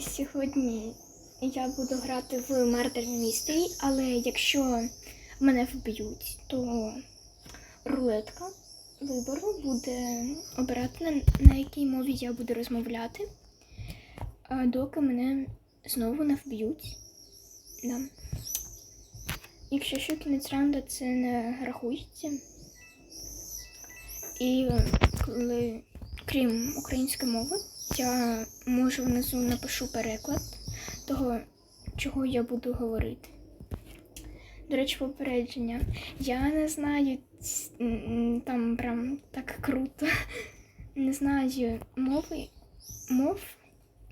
Сьогодні я буду грати в Murder Mystery, але якщо мене вб'ють, то рулетка вибору буде обирати, на, якій мові я буду розмовляти, доки мене знову не вб'ють. Да. Якщо що кінець раунду це не рахується. І коли, крім української мови, я можу внизу напишу переклад того, чого я буду говорити. До речі, попередження. Я не знаю там прям так круто. Не знаю мови, мов,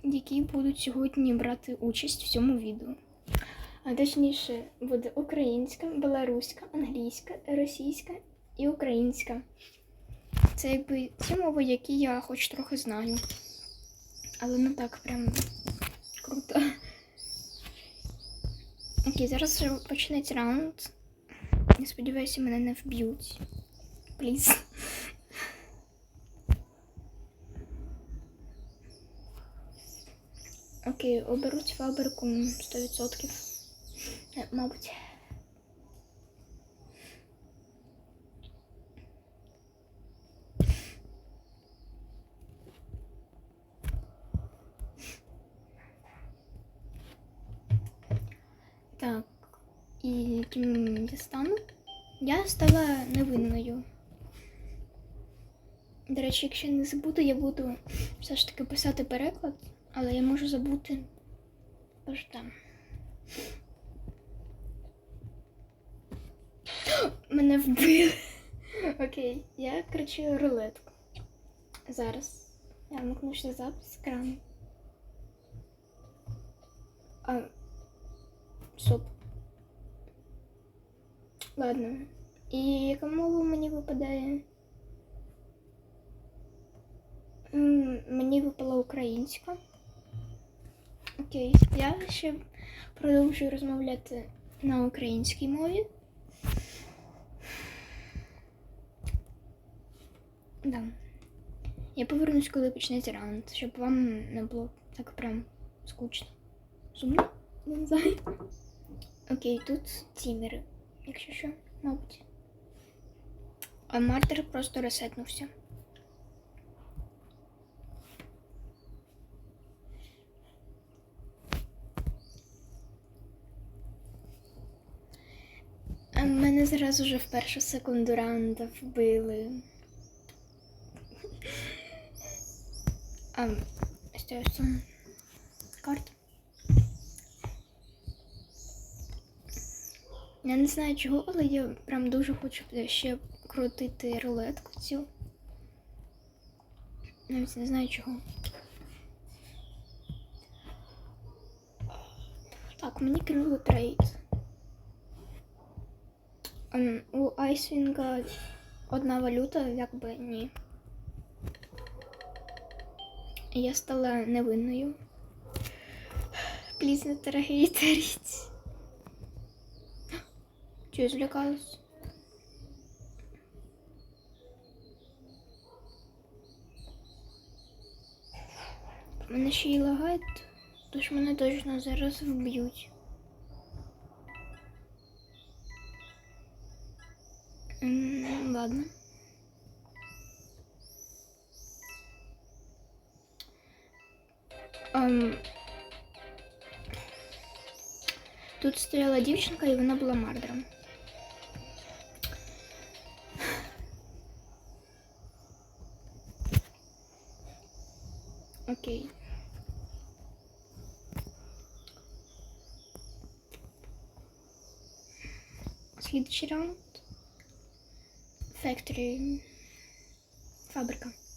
які будуть сьогодні брати участь в цьому відео. А точніше, буде українська, білоруська, англійська, російська і українська. Це якби ті мови, які я хоч трохи знаю. Але не так прям круто. Окей, зараз почнеться раунд. Я сподіваюся, мене не вб'ють. Пліз. Окей, оберуть фабрику 100%. Е, Мабуть. Так, і ким я стану? Я стала невинною. До речі, якщо не забуду, я буду все ж таки писати переклад, але я можу забути. Тож там. Мене вбили. Окей, я кричу рулетку. Зараз. Я вмикну ще запис екрану. А, Стоп. Ладно. І яка мова мені випадає? Мені випала українська. Окей, я ще продовжую розмовляти на українській мові. Да. Я повернусь, коли почнеться раунд, щоб вам не було так прям скучно. Сумно? Я не знаю. Окей, тут тімери, якщо що, мабуть. А мартер просто ресетнувся. Мене зразу вже в першу секунду раунда вбили. А, ось там карта. Я не знаю чого, але я прям дуже хочу ще крутити рулетку цю. Навіть не знаю чого. Так, мені кинули трейд. Ем, у Айсвінга одна валюта, якби ні. Я стала невинною. Пліз не. Чого злякалась? Мене ще й лагає, тож мене точно зараз вб'ють. М, Ладно. Ем, Тут стояла дівчинка і вона була мардером. ok. Seguinte tirando. Factory. Fabricante.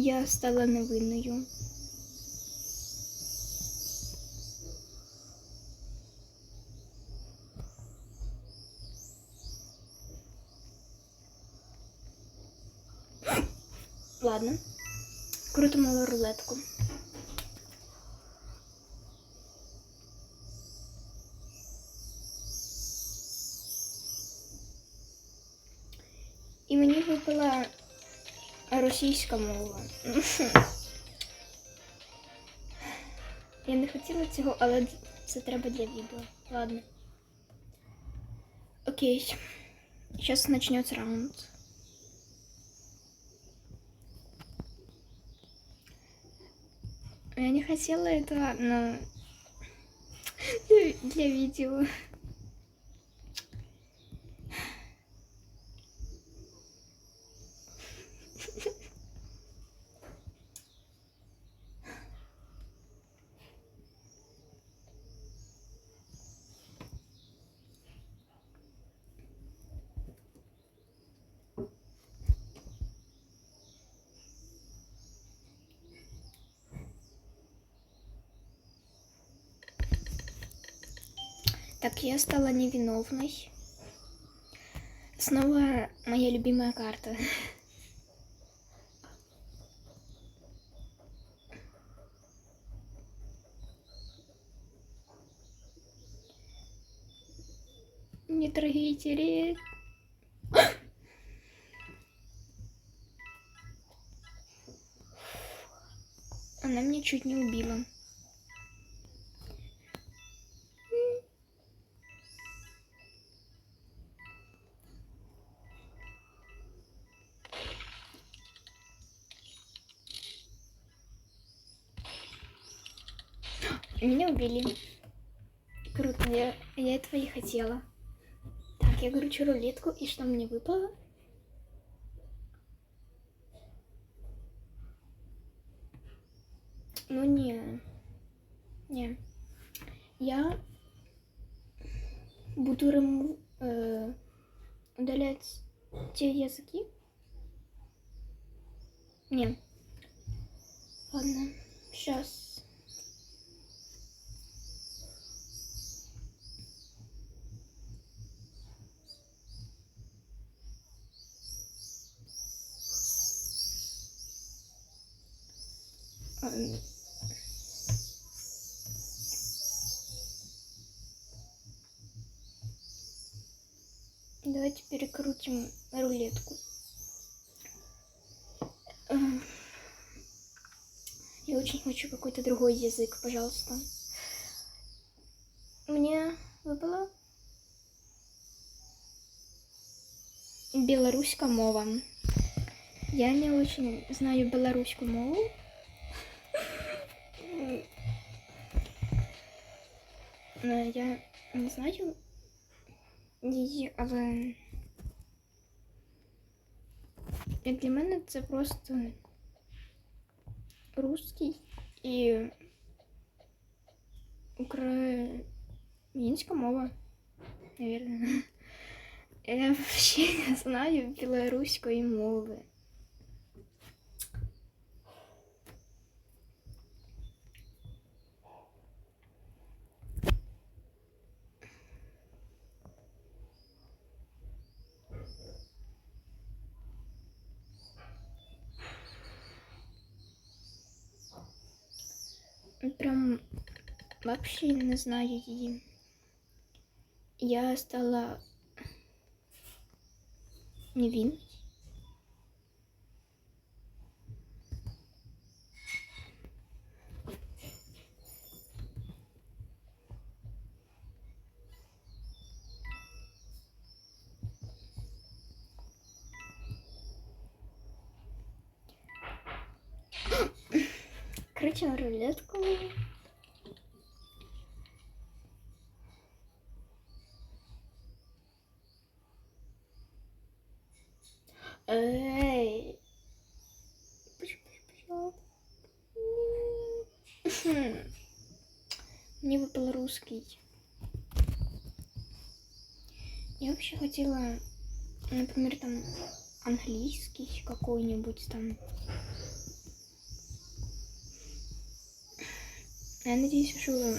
я стала невинною. Ладно, крутимо рулетку. І мені випала російська мова. Я не хотіла цього, але це треба для відео. Ладно. Окей. Сейчас начнется раунд. Я не хотела этого, но для, для видео. Так, я стала невиновной. Снова моя любимая карта. Не трогайте ре- Она меня чуть не убила. Меня убили. Круто, я, я этого и хотела. Так, я кручу рулетку, и что мне выпало? Ну не. Не. Я буду рему, э, удалять те языки. Не. Ладно, сейчас. Ладно. Давайте перекрутим рулетку. Я очень хочу какой-то другой язык, пожалуйста. Мне выпало белоруська мова. Я не очень знаю белорусскую мову. Я не знаю її, але як для мене це просто русський і українська мова, наверное. Я взагалі не знаю білоруської мови. Вообще не знаю її. Я стала невинной. Кричала рулетку. Эй. Мне выпал русский. Я вообще хотела, например, там английский какой-нибудь там. Я надеюсь, что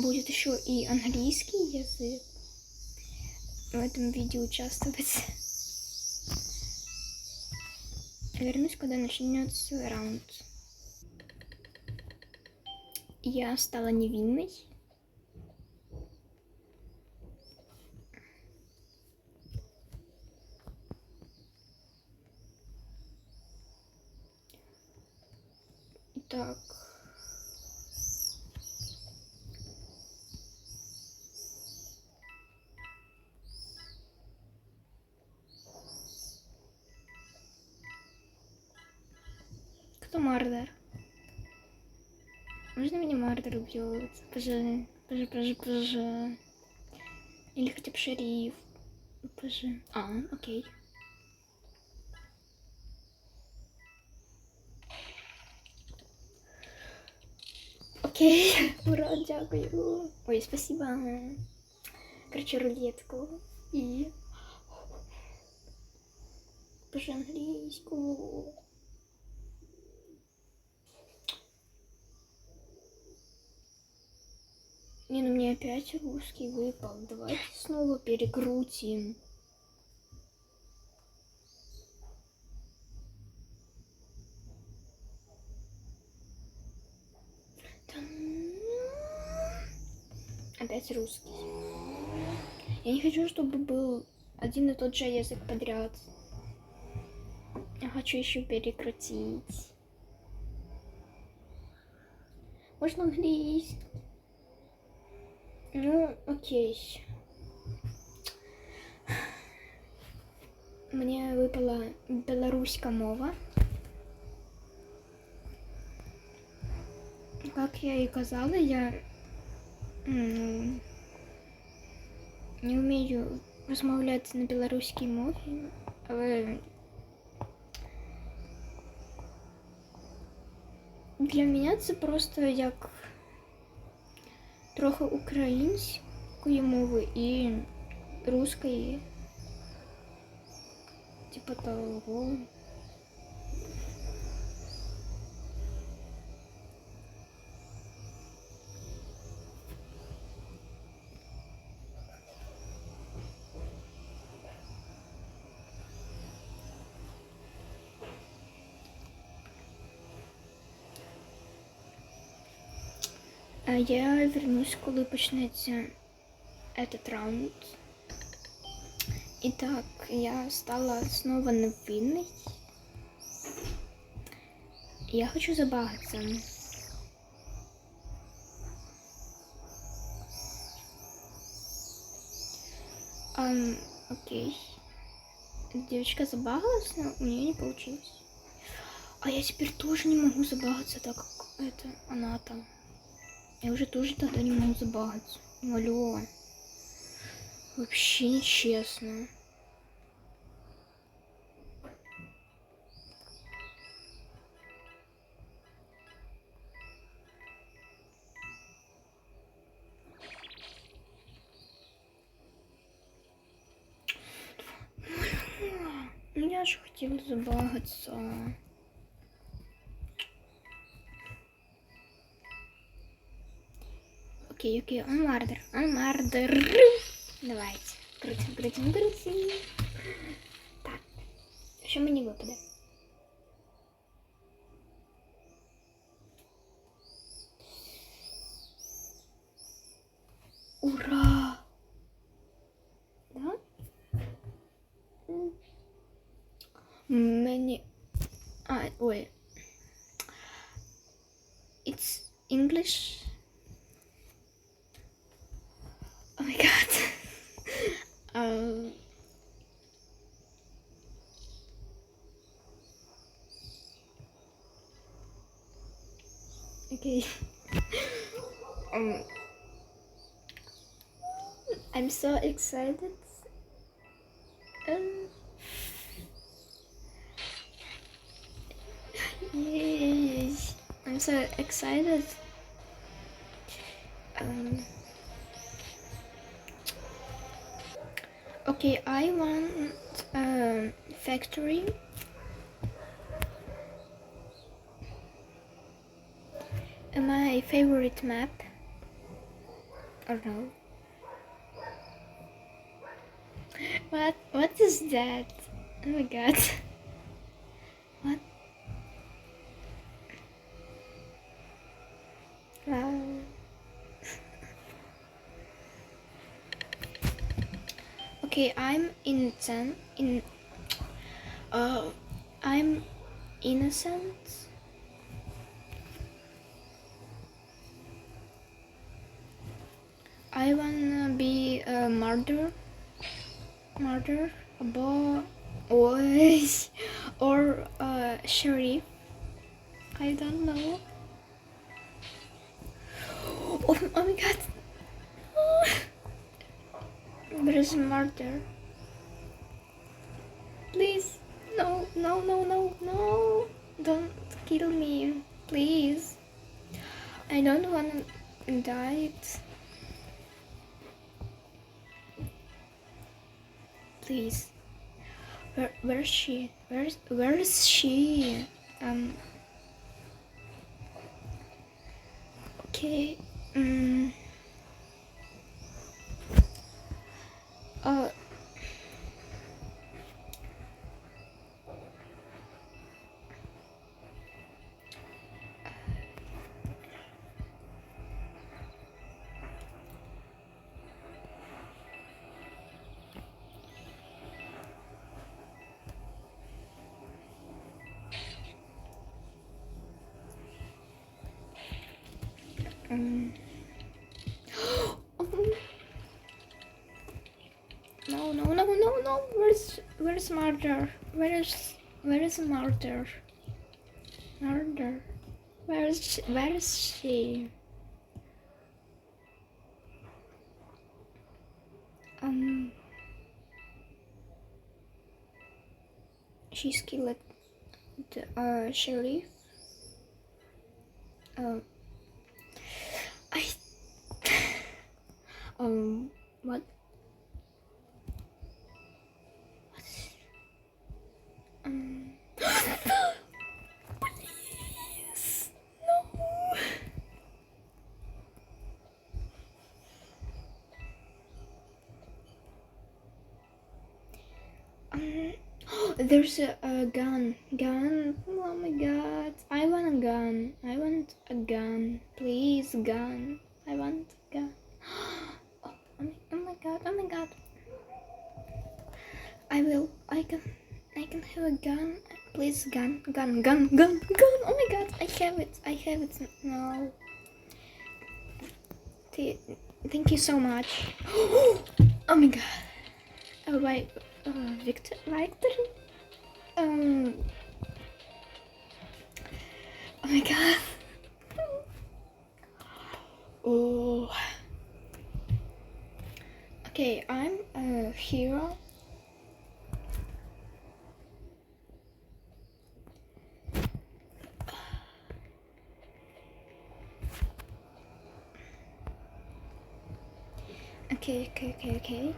будет еще и английский язык в этом видео участвовать. Вернусь, когда начнется раунд. Я стала невинной. Так. Кто Мардер? Можно меня Мардер убьет? Пожалуйста, пожалуйста, пожалуйста, пожалуйста. Или хотя бы шериф. Пожалуйста. А, окей. Окей, ура, дякую. Ой, спасибо. Короче, рулетку. І... Боже, англійську. Не, ну мне опять русский выпал. Давайте снова перекрутим. Опять русский. Я не хочу, чтобы был один и тот же язык подряд. Я хочу еще перекрутить. Можно английский? Ну, окей. Мне выпала белорусская мова. Как я и казала, я м, не вмію розмовляти на білоруській мові, але для мене це просто як трохи української мови і русської. Типа того. Я вернусь, коли почнеться этот раунд. Итак, я стала снова невинной. Я хочу забагаться. Ам, окей. Девочка забагалась, но у нее не получилось. А я теперь тоже не могу забагаться, так как это она там. Я уже тоже тогда не могу забагаться. Алло. Вообще нечестно. Ну, Я же хотела забагаться. Окей, окей, он мардер, он мардер. Давайте. Крутим, крутим, крутим. Так. Що мені випаде? Ура! Okay. um. I'm so excited. Um. Yes. I'm so excited. Um. Okay, I want um, factory. my favorite map. Or no. What what is that? Oh my god. What? Wow. Okay i'm innocent in oh i'm innocent? I wanna be a murderer. Murderer, a boy, or a sheriff. I don't know. Oh, oh my god. There is a murder. Please. No, no, no, no, no. Don't kill me. Please. I don't want to die. Please. Where, where is she? Where is, where is she? Um. Okay. Mm. Where's where's murder? Where is where is murder? Murder. Where is she? Where is she? Um. She's killed the uh sheriff. Um. I. um. What? There's a, a gun. Gun. Oh my god. I want a gun. I want a gun. Please, gun. I want a gun. Oh, oh my, oh my god. Oh my god. I will. I can. I can have a gun. Please, gun, gun, gun, gun, gun. Oh my god, I have it. I have it now. Thank you so much. Oh my god. Oh, right. Uh, Victor, Victor? Um. Oh my god. Oh. Okay, I'm a hero. Okay, okay, okay, okay.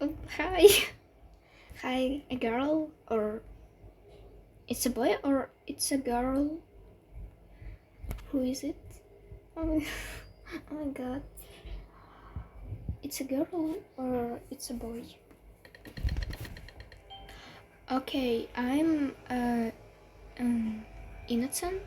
Oh, hi. Hi, a girl or it's a boy or it's a girl? Who is it? Oh, oh my god. It's a girl or it's a boy? Okay, I'm uh um innocent.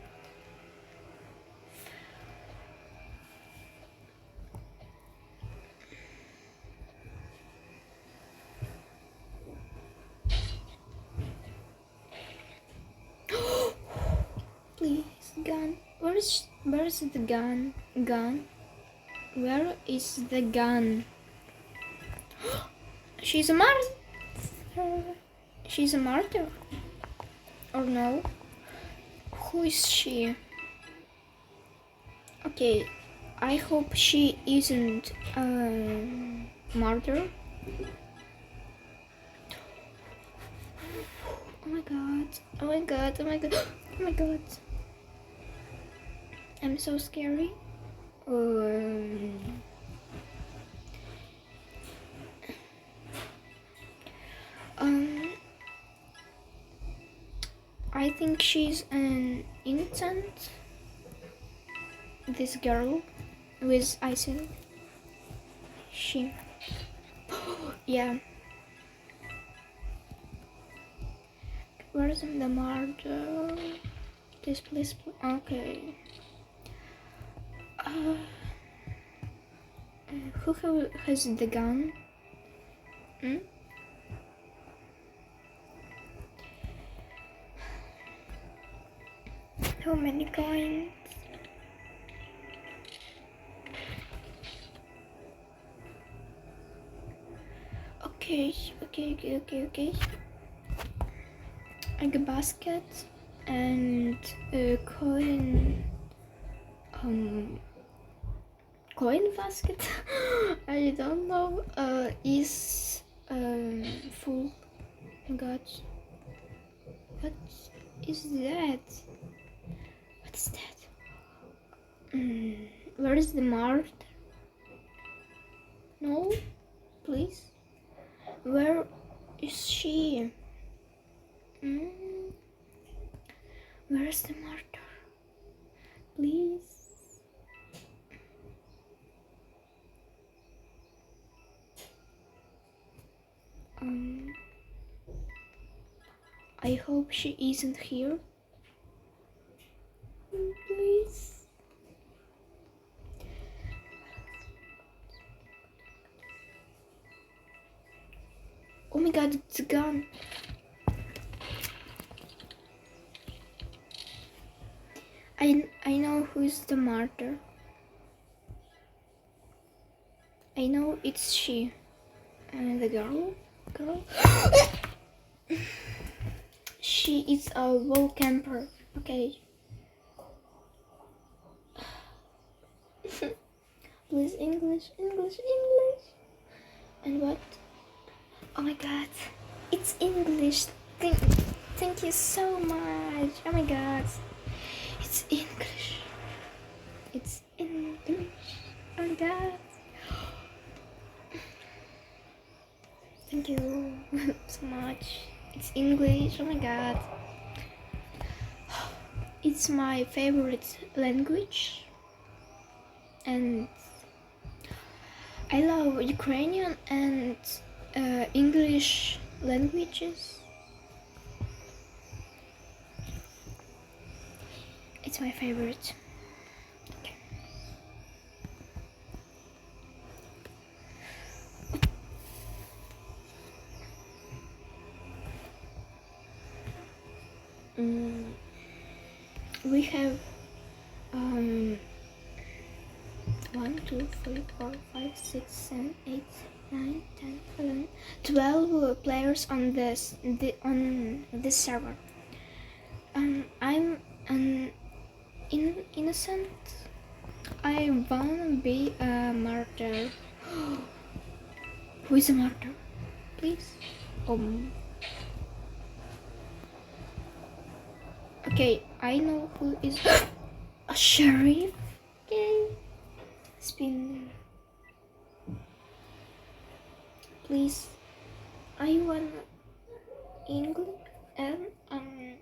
Please, gun. Where is where is the gun? Gun. Where is the gun? She's a martyr. She's a martyr. Or no? Who is she? Okay, I hope she isn't a martyr. Oh my god. Oh my god. Oh my god. Oh my god. So scary. Um, um, I think she's an innocent. This girl with I think she. yeah. Where's the murder? This place. Okay. Uh, who has the gun? Hmm? How many coins? Okay, okay, okay, okay, okay. Like a basket and a coin. Um, coin basket. I don't know. Uh, is um full. Oh God. What is that? What is that? Mm, where is the mart? No, please. Where is she? Mm. Where is the martyr? Please. Um. I hope she isn't here. A wall camper. Okay. Please English, English, English. And what? Oh my god. It's English. Thank, thank you so much. Oh my god. It's English. It's English. Oh my god. Thank you so much. It's English. Oh my god. It's my favorite language. And I love Ukrainian and uh, English languages. It's my favorite. We have um one, two, three, four, five, six, seven, eight, nine, ten, eleven, twelve uh, players on this the, on this server. Um, I'm an in, innocent. I wanna be a martyr. Who is a martyr? Please. Um. Who is a sheriff. Okay. Spin. Please. I want English and um.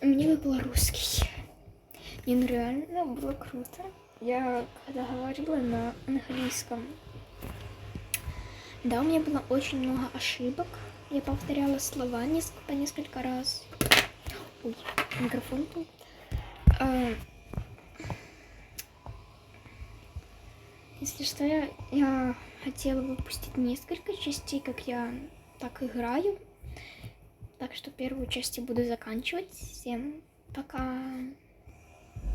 Мне выпал русский. Не, ну реально было круто. Я когда говорила на английском, да, у меня было очень много ошибок. Я повторяла слова неск- по несколько раз. Ой, микрофон был. А, Если что, я, я хотела выпустить несколько частей, как я так играю. Так что первую часть я буду заканчивать. Всем пока.